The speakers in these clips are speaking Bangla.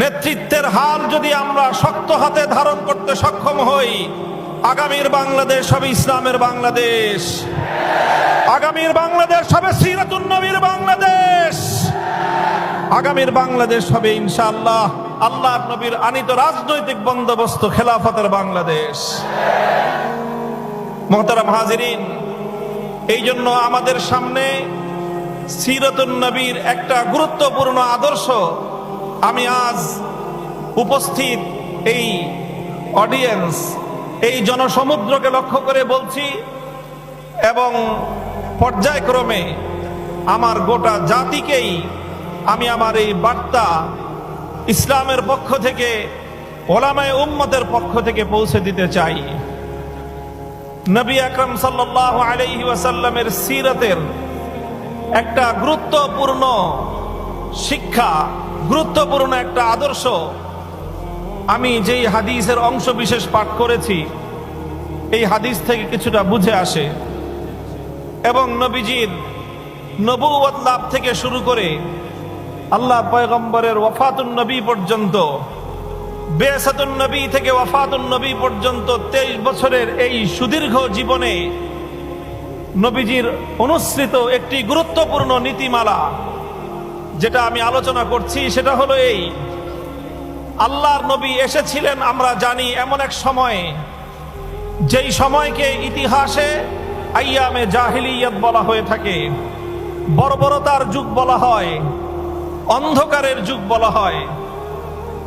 নেতৃত্বের হাল যদি আমরা শক্ত হাতে ধারণ করতে সক্ষম হই, আগামীর বাংলাদেশ হবে ইসলামের বাংলাদেশ। আগামীর বাংলাদেশ হবে সিরাতুন নবীর বাংলাদেশ। আগামীর বাংলাদেশ হবে ইনশাআল্লাহ আল্লাহ নবীর আনিত রাজনৈতিক বন্দোবস্ত খেলাফতের বাংলাদেশ। মোহতারাম হাজিরিন এই জন্য আমাদের সামনে সিরতুন নবীর একটা গুরুত্বপূর্ণ আদর্শ আমি আজ উপস্থিত এই অডিয়েন্স এই জনসমুদ্রকে লক্ষ্য করে বলছি এবং পর্যায়ক্রমে আমার গোটা জাতিকেই আমি আমার এই বার্তা ইসলামের পক্ষ থেকে, ওলামায় উম্মতের পক্ষ থেকে পৌঁছে দিতে চাই। নবী আকরম সাল্লাহ আলাইহি ওয়াসাল্লামের সিরতের একটা গুরুত্বপূর্ণ শিক্ষা গুরুত্বপূর্ণ একটা আদর্শ। আমি যেই হাদিসের অংশ বিশেষ পাঠ করেছি, এই হাদিস থেকে কিছুটা বুঝে আসে। এবং নবীজির নবুয়ত লাভ থেকে শুরু করে আল্লাহ পয়গম্বরের ওয়াফাতুন নবী পর্যন্ত বেসাতুন নবী থেকে ওয়াফাতুন নবী পর্যন্ত তেইশ বছরের এই সুদীর্ঘ জীবনে নবীজির অনুসৃত একটি গুরুত্বপূর্ণ নীতিমালা যেটা আমি আলোচনা করছি, সেটা হলো এই। আল্লাহর নবী এসেছিলেন, আমরা জানি, এমন এক সময়ে। যেই সময়কে ইতিহাসে আইয়ামে জাহিলিয়াত বলা হয়ে থাকে। বর্বরতার যুগ বলা হয়, অন্ধকারের যুগ বলা হয়।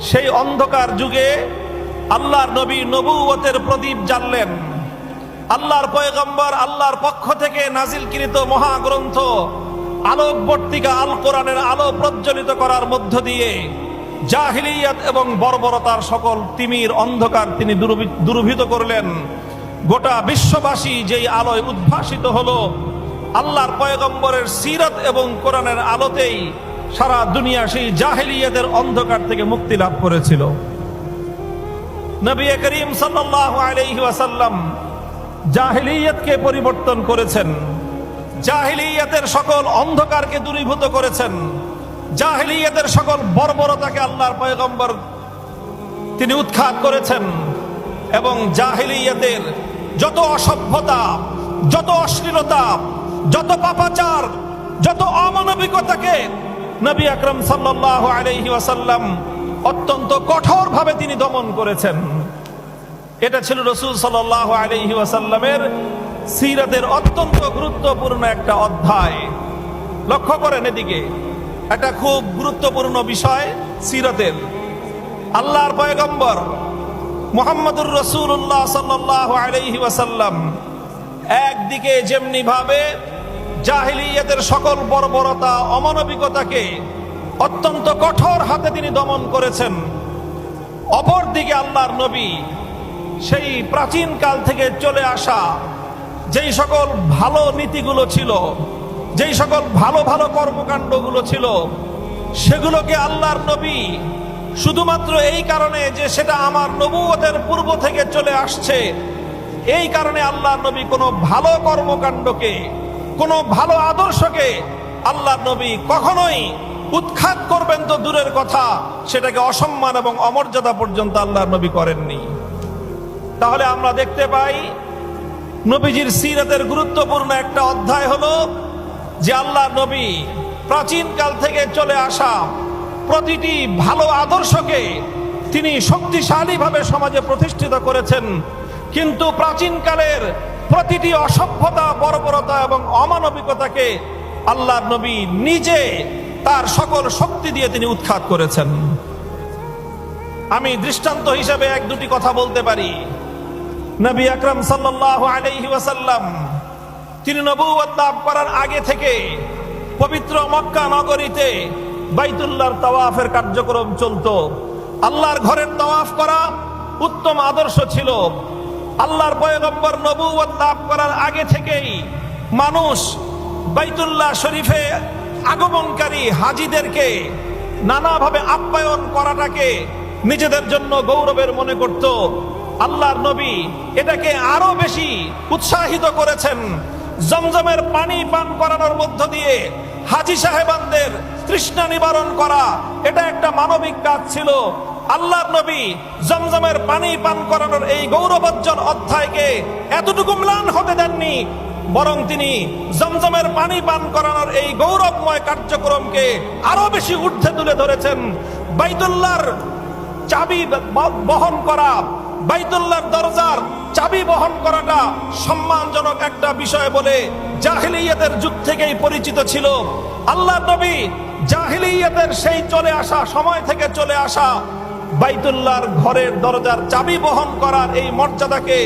সেই অন্ধকার যুগে আল্লাহর নবী নবুয়তের প্রদীপ জ্বাললেন। আল্লাহর পয়গম্বর আল্লাহর পক্ষ থেকে নাজিলকৃত মহাগ্রন্থ আলোকবর্তিকা আল কোরআনের আলো প্রজ্বলিত করার মধ্য দিয়ে জাহিলিয়াত এবং বর্বরতার সকল তিমির অন্ধকার তিনি দুরভিত করলেন। গোটা বিশ্ববাসী যেই আলোয় উদ্ভাসিত হলো, আল্লাহর পয়গম্বরের সিরত এবং কোরআনের আলোতেই সারা দুনিয়া সেই জাহিলিয়াতের অন্ধকার থেকে মুক্তি লাভ করেছিল। নবী করিম সাল্লাল্লাহু আলাইহি ওয়াসাল্লাম জাহিলিয়াতকে পরিবর্তন করেছেন। জাহিলিয়াতের সকল অন্ধকারকে দূরীভূত করেছেন। জাহিলিয়াতের সকল বর্বরতাকে আল্লাহর পয়গম্বর তিনি উৎখাত করেছেন এবং জাহিলিয়াতের যত অসভ্যতা, যত অশ্লীলতা, যত পাপাচার, যত অমানবিকতাকে নবী আকরম সাল্লাল্লাহু আলাইহি ওয়াসাল্লাম অত্যন্ত কঠোরভাবে তিনি দমন করেছেন। এটা ছিল রসুল সাল্লাহ আলহি ওয়াসাল্লামের সিরাতের অত্যন্ত গুরুত্বপূর্ণ একটা অধ্যায়। লক্ষ্য করেন এদিকে, একটা খুব গুরুত্বপূর্ণ বিষয় সিরাতের। আল্লাহর পয়গম্বর মোহাম্মদুর রসুল্লাহ সাল্লাহ আলহি একদিকে যেমনি ভাবে জাহিলিয়াতের সকল বর্বরতা, অমানবিকতাকে অত্যন্ত কঠোর হাতে তিনি দমন করেছেন। অপরদিকে আল্লাহর নবী সেই প্রাচীন কাল থেকে চলে আসা যেই সকল ভালো নীতিগুলো ছিল, যেই সকল ভালো ভালো কর্মকাণ্ডগুলো ছিল, সেগুলোকে আল্লাহর নবী শুধুমাত্র এই কারণে যে সেটা আমার নবুয়তের পূর্ব থেকে চলে আসছে, এই কারণে আল্লাহর নবী কোনো ভালো কর্মকাণ্ডকে, কোনো ভালো আদর্শকে আল্লাহর নবী কখনোই উৎখাত করবেন তো দূরের কথা, সেটাকে অসম্মান এবং অমর্যাদা পর্যন্ত আল্লাহর নবী করেননি। তাহলে আমরা দেখতে পাই নবীজির সিরাতের গুরুত্বপূর্ণ একটা অধ্যায় হলো যে আল্লাহ নবী প্রাচীন কাল থেকে চলে আসা প্রতিটি ভালো আদর্শকে তিনি শক্তিশালীভাবে সমাজে প্রতিষ্ঠিত করেছেন। কিন্তু প্রাচীন কালের প্রতিটি অসভ্যতা, বর্বরতা এবং অমানবিকতাকে আল্লাহ নবী নিজে তার সকল শক্তি দিয়ে তিনি উৎখাত করেছেন। আমি দৃষ্টান্ত হিসেবে এক দুটি কথা বলতে পারি। নবী আকরম সাল্লাল্লাহু আলাইহি ওয়াসাল্লাম, তিনি নবুয়ত লাভ করার আগে থেকে পবিত্র মক্কা নগরীতে বাইতুল্লাহর তাওয়াফের কার্যক্রম চলত। আল্লাহর ঘরের তাওয়াফ করা উত্তম আদর্শ ছিল। আল্লাহর পয়গম্বর নবুয়ত লাভ করার আগে থেকেই মানুষ বাইতুল্লাহ শরীফে আগমনকারী হাজিদেরকে নানাভাবে আপ্যায়ন করাটাকে নিজেদের জন্য গৌরবের মনে করত। আল্লাহর নবী এটাকে আরও বেশি উৎসাহিত করেছেন। জমজমের পানি পান করানোর মধ্য দিয়ে হাজি সাহেবানদের তৃষ্ণা নিবারণ করা, এটা একটা মানবিক কাজ ছিল। আল্লাহর নবী জমজমের পানি পান করানোর এই গৌরবোজ্জ্বল অধ্যায়কে এতটুকু ম্লান হতে দেননি, বরং তিনি জমজমের পানি পান করানোর এই গৌরবময় কার্যক্রমকে আরও বেশি ঊর্ধ্বে তুলে ধরেছেন। বাইতুল্লাহর চাবি বহন করা বাইতুল্লাহর দরজার চাবি বহন করাটা সম্মানজনক একটা বিষয় বলে জাহিলিয়াতের যুগ থেকেই পরিচিত ছিল। আল্লাহ নবী জাহিলিয়াতের সেই চলে আসা সময় থেকে চলে আসা বাইতুল্লাহর ঘরের দরজার চাবি বহন করার এই মর্যাদাকে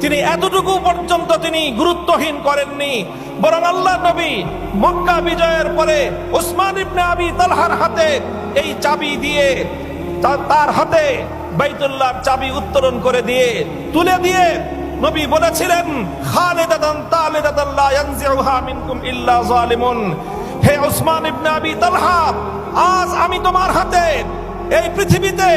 তিনি এতটুকু পর্যন্ত তিনি গুরুত্বহীন করেননি। বরং আল্লাহ নবী মক্কা বিজয়ের পরে উসমান ইবনে আবি তালহার হাতে এই চাবি দিয়ে তার হাতে বাইতুল্লাহর চাবি উত্তোলন করে দিয়ে, তুলে দিয়ে নবী বলেছিলেন খালিদাতান তালিদাতান লা ইয়ানজিউহা মিনকুম ইল্লা হে উসমান ইবনে আবি তালহা, আজ আমি তোমার হাতে এই পৃথিবীতে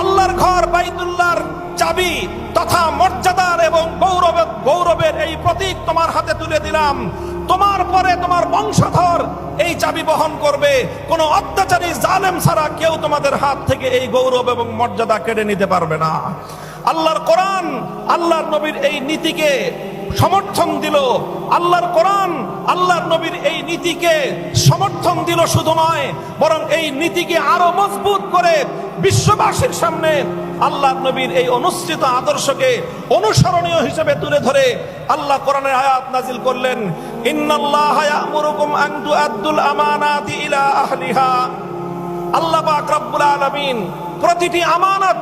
আল্লাহর ঘর, বাইতুল্লাহর চাবি তথা মর্যাদার এবং গৌরব গৌরবের এই প্রতীক তোমার হাতে তুলে দিলাম। তোমার পরে তোমার বংশধর চাবি বহন করবে। কোন অত্যাচারী জালেম ছাড়া কেউ তোমাদের হাত থেকে এই গৌরব এবং মর্যাদা কেড়ে নিতে পারবে না। আল্লাহর কোরআন আল্লাহর নবীর এই নীতিকে সমর্থন দিল। আল্লাহর কোরআন আল্লাহর নবীর এই নীতিকে সমর্থন দিল শুধু নয়, বরং এই নীতিকে আরও মজবুত করে বিশ্ববাসীর সামনে আল্লাহর নবীর এই অনুসৃত আদর্শকে অনুসরণীয় হিসেবে তুলে ধরে আল্লাহ কোরআনের আয়াত নাজিল করলেন আল্লাহ পাক রব্বুল আলামিন প্রতিটি আমানত,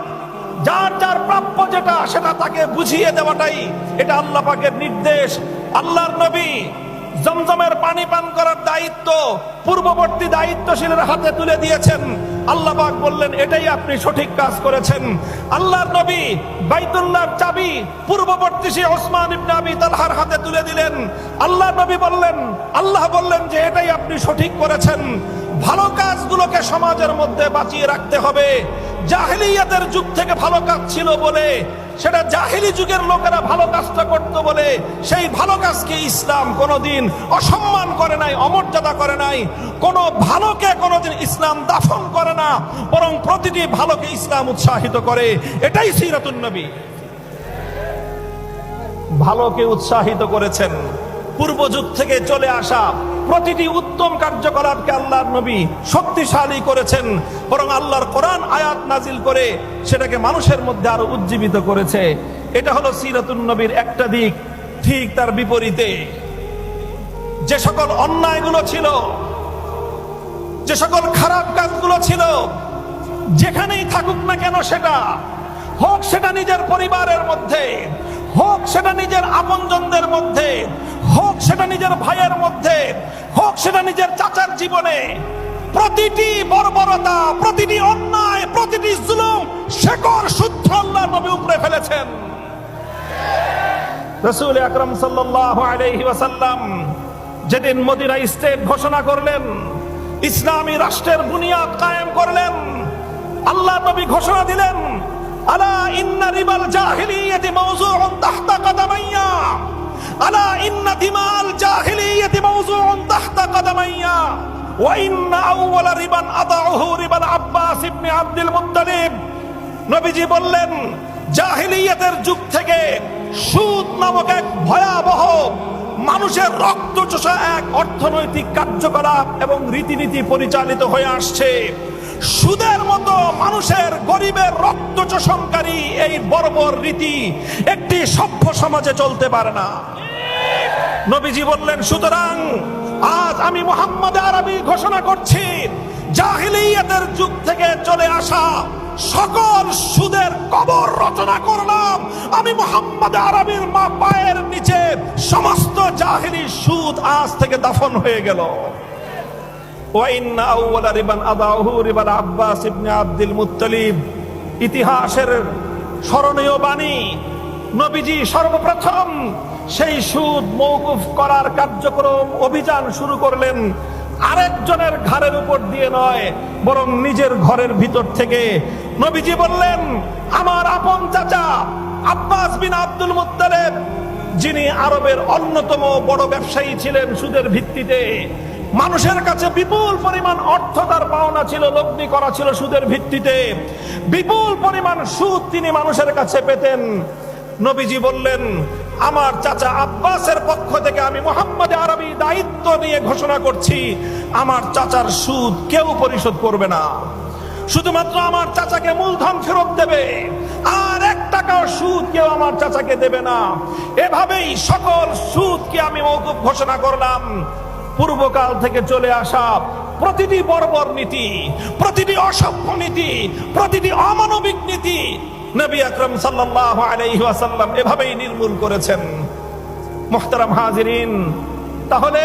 যার যার প্রাপ্য যেটা, সেটা তাকে বুঝিয়ে দেওয়াটাই এটা আল্লাহ পাকের নির্দেশ। আল্লাহর নবী জমজমের পানি পান করার দায়িত্ব, পূর্ববর্তী দায়িত্বশীলের হাতে তুলে দিয়েছেন। আল্লাহ পাক বললেন, এটাই আপনি সঠিক কাজ করেছেন। আল্লাহর নবী বাইতুল্লাহর চাবি, পূর্ববর্তী সে ওসমান ইবনে আবি তালহার হাতে তুলে দিলেন। আল্লাহ নবী বললেন, আল্লাহ বললেন যে এটাই আপনি সঠিক করেছেন। ভালো কাজগুলোকে সমাজের মধ্যে বাঁচিয়ে রাখতে হবে। জাহিলিয়াতের যুগ থেকে ভালো কাজ ছিল বলে, সেটা জাহিলি যুগের লোকেরা ভালো কাজটা করত বলে, সেই ভালো কাজকে ইসলাম কোনোদিন অসম্মান করে নাই, অমর্যাদা করে নাই। কোন ভালোকে কোনোদিন ইসলাম দাফন করে না, বরং প্রতিটি ভালোকে ইসলাম উৎসাহিত করে। এটাই সিরাতুন নবী। ভালোকে উৎসাহিত করেছেন। পূর্ব যুগ থেকে চলে আসা প্রতিটি উত্তম কার্যকলাপকে আল্লাহর নবী শক্তিশালী করেছেন, বরং আল্লাহর কোরআন আয়াত নাজিল করে সেটাকে মানুষের মধ্যে আরও উজ্জীবিত করেছে। এটা হলো সিরাতুন নবীর একটা দিক, ঠিক তার বিপরীতে। যে সকল অন্যায়গুলো ছিল, যে সকল খারাপ কাজগুলো ছিল, যেখানেই থাকুক না কেন সেটা, হোক সেটা নিজের পরিবারের মধ্যে হোক সেটা নিজের আপনজনদের মধ্যে, হোক সেটা নিজের ভাইয়ের মধ্যে, হোক সেটা নিজের চাচার জীবনে, প্রতিটি বর্বরতা, প্রতিটি অন্যায়, প্রতিটি জুলুম শেকড় শুদ্ধ আল্লাহ নবী উপরে ফেলেছেন। রসুল আকরম সাল্লাল্লাহু আলাইহি ওয়াসাল্লাম যেদিন মদিনা স্টেট ঘোষণা করলেন, ইসলামী রাষ্ট্রের বুনিয়াদ কায়েম করলেন, আল্লাহ নবী ঘোষণা দিলেন আলা ইন্না রিবাল জাহিলিয়াতি মাওযুউন তাহতা কাদামাইয়া। আলা ইন্না দিমাল জাহিলিয়াতি মাওযুউন তাহতা কাদামাইয়া। ওয়া ইন্না আউওয়ালা রিবান আদাউহু রিবাল আব্বাস ইবনে আব্দুল নবীজি বললেন, জাহিলিয়াতের যুগ থেকে সুদ নামক এক ভয়াবহ মানুষের রক্ত চোষা এক অর্থনৈতিক কার্যকলাপ এবং রীতিনীতি পরিচালিত হয়ে আসছে। সুদের মতো মানুষের গরিবের রক্ত চোষণকারী এই বর্বর রীতি একটি সভ্য সমাজে চলতে পারে না। নবীজি বললেন, সুতরাং আজ আমি মোহাম্মদ আরবি ঘোষণা করছি, জাহিলিয়াতের যুগ থেকে চলে আসা সকল সুদের কবর রচনা করলাম। আমি মোহাম্মদ আরবির মা পায়ের নিচে সমস্ত জাহিলি সুদ আজ থেকে দাফন হয়ে গেল। ইতিহাসের স্মরণীয় বাণী, নবীজি সর্বপ্রথম সেই সুদ করার কার্যক্রম অভিযান শুরু করলেন। আরেকজনের ঘাড়ের উপর দিয়ে নয়, বরং নিজের ঘরের ভিতর থেকে। নবীজি বললেন, আমার আপন চাচা আব্বাস বিন আব্দুল মুত্তালেব, যিনি আরবের অন্যতম বড় ব্যবসায়ী ছিলেন সুদের ভিত্তিতে মানুষের কাছে বিপুল পরিমাণ অর্থ তার পাওনা ছিল লগ্নি করা ছিল সুদের ভিত্তিতে। বিপুল পরিমাণ সুদ তিনি মানুষের কাছে পেতেন। নবীজি বললেন, আমার চাচা আব্বাসের পক্ষ থেকে আমি মোহাম্মদ আরবি দায়িত্ব নিয়ে ঘোষণা করছি, আমার চাচার সুদ কেউ পরিশোধ করবে না। শুধুমাত্র আমার চাচাকে মূলধন ফেরত দেবে, আর এক টাকাও সুদ কেউ আমার চাচাকে দেবে না। এভাবেই সকল সুদকে আমি মৌকুব ঘোষণা করলাম। পূর্বকাল থেকে চলে আসা প্রতিটি বর্বর নীতি, প্রতিটি অসভ্য নীতি, প্রতিটি অমানবিক নীতি নবী আকরম ওয়াসাল্লাম এভাবেই নির্মূল করেছেন। মোহতারাম হাজিরিন, তাহলে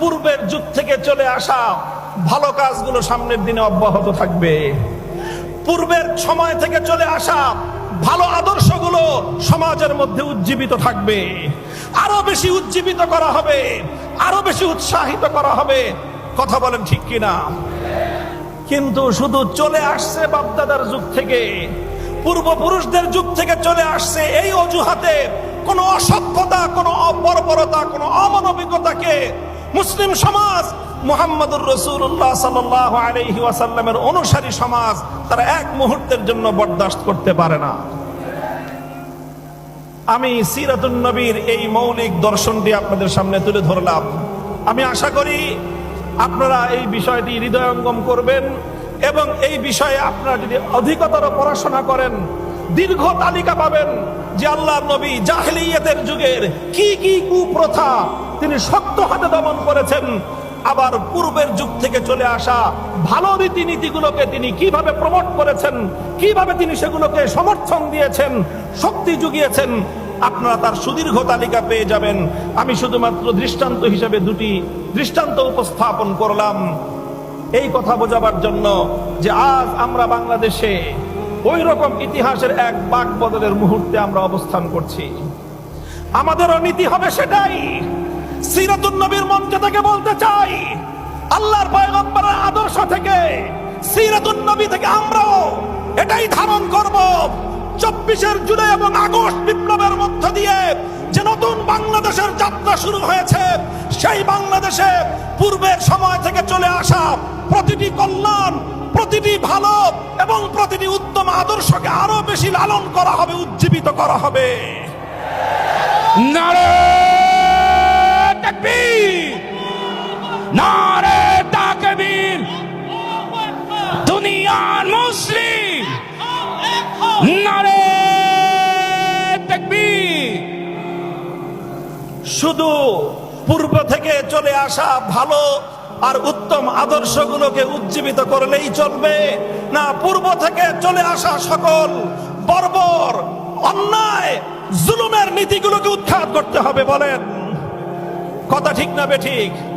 পূর্বের যুগ থেকে চলে আসা ভালো কাজগুলো সামনের দিনে অব্যাহত থাকবে। পূর্বের সময় থেকে চলে আসা ভালো আদর্শগুলো সমাজের মধ্যে উজ্জীবিত থাকবে। আরও বেশি উজ্জীবিত করা হবে, আরও বেশি উৎসাহিত করা হবে। কথা বলেন ঠিক কিনা? কিন্তু শুধু চলে আসছে বাপদাদার যুগ থেকে, পূর্বপুরুষদের যুগ থেকে চলে আসছে এই অজুহাতে কোন অসভ্যতা, কোন অবর্বরতা, কোন অমানবিকতাকে মুসলিম সমাজ মুহাম্মদুর রসুল্লাহ সাল্লাহ আলহি ওয়াসাল্লামের অনুসারী সমাজ তারা এক মুহূর্তের জন্য বরদাস্ত করতে পারে না। আমি সিরাতুন নবীর এই মৌলিক দর্শনটি আপনাদের সামনে তুলে ধরলাম। আমি আশা করি আপনারা এই বিষয়টি হৃদয়ঙ্গম করবেন এবং এই বিষয়ে আপনারা যদি অধিকতর পড়াশোনা করেন, দীর্ঘ তালিকা পাবেন যে আল্লাহ নবী জাহলিয়াতের যুগের কি কি কুপ্রথা তিনি শক্ত হাতে দমন করেছেন আবার পূর্বের যুগ থেকে চলে আসা ভালো রীতিনীতিগুলোকে তিনি কীভাবে প্রমোট করেছেন, কীভাবে তিনি সেগুলোকে সমর্থন দিয়েছেন, শক্তি জুগিয়েছেন, আপনারা তার সুদীর্ঘ তালিকা পেয়ে যাবেন। আমি শুধুমাত্র দৃষ্টান্ত হিসেবে দুটি দৃষ্টান্ত উপস্থাপন করলাম। এই কথা বোঝাবার জন্য যে আজ আমরা বাংলাদেশে ওই রকম ইতিহাসের এক বাক বদলের মুহূর্তে আমরা অবস্থান করছি। আমাদেরও নীতি হবে সেটাই। সিরাতুন নবীর মঞ্চ থেকে বলতে চাই, আল্লাহর পয়গম্বরের আদর্শ থেকে, সিরাতুন নবী থেকে আমরাও এটাই ধারণ করব। চব্বিশের জুলাই এবং আগস্ট বিপ্লবের মধ্য দিয়ে যে নতুন বাংলাদেশের যাত্রা শুরু হয়েছে, সেই বাংলাদেশে পূর্বের সময় থেকে চলে আসা প্রতিটি কল্যাণ, প্রতিটি ভালো এবং প্রতিটি উত্তম আদর্শকে আরও বেশি লালন করা হবে, উজ্জীবিত করা হবে। নারে নারে তাকবীর। দুনিয়ার মুসলিম। নারে শুধু পূর্ব থেকে চলে আসা ভালো আর উত্তম আদর্শগুলোকে উজ্জীবিত করলেই চলবে। না, পূর্ব থেকে চলে আসা সকল বর্বর, অন্যায়, জুলুমের নীতিগুলোকে উৎখাত করতে হবে, বলেন। কথা ঠিক না বে ঠিক।